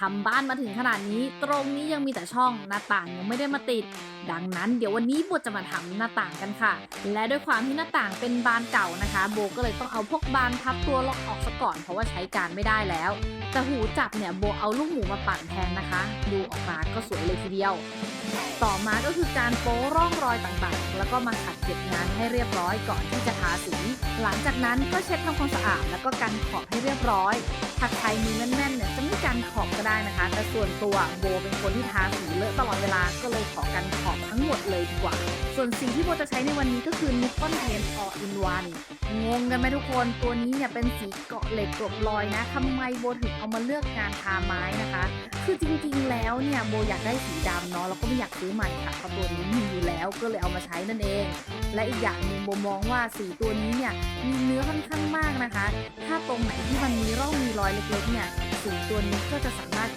ทำบ้านมาถึงขนาดนี้ ตรงนี้ยังมีแต่ช่องหน้าต่างยังไม่ได้มาติด ดังนั้นเดี๋ยววันนี้โบจะมาทำหน้าต่างกันค่ะ และด้วยความที่หน้าต่างเป็นบานเก่านะคะ โบก็เลยต้องเอาพวกบานพับตัวล็อกออกซะก่อน เพราะว่าใช้การไม่ได้แล้ว แต่หูจับเนี่ยโบเอาลูกหมูมาปั่นแทนนะคะ ดูออกมาก็สวยเลยทีเดียวต่อมาก็คือการโป๊ร่องรอยต่างๆ แล้วก็มาขัดเก็บงานให้เรียบร้อยก่อนที่จะทาสี หลังจากนั้นก็เช็ดทำความสะอาดแล้วก็กันขอบให้เรียบร้อย ถ้าใครมีแน่นๆเนี่ย กันขอบก็ได้นะคะ แต่ส่วนตัวโบเป็นคนที่ทาสีเลอะตลอดเวลาก็เลยขอกันขอบทั้งหมดเลยดีกว่า ส่วนสิ่งที่โบจะใช้ในวันนี้ก็คือ Nippon Paint All in One งงกันไหมทุกคนตัวนี้เนี่ยเป็นสีเกาะเหล็กกลบรอยนะทำไมโบถึงเอามาเลือกงานทาไม้นะคะ คือจริงๆแล้วเนี่ยโบอยากได้สีดำเนาะแล้วก็ไม่อยากซื้อใหม่ค่ะเพราะตัวนี้มีอยู่แล้วก็เลยเอามาใช้นั่นเอง และอีกอย่างหนึ่งโบมองว่าสีตัวนี้เนี่ยมีเนื้อค่อนข้างมากนะคะ ถ้าตรงไหนที่มันมีร่องมีรอยเล็กๆเนี่ย ตัวนี้ก็จะสามารถ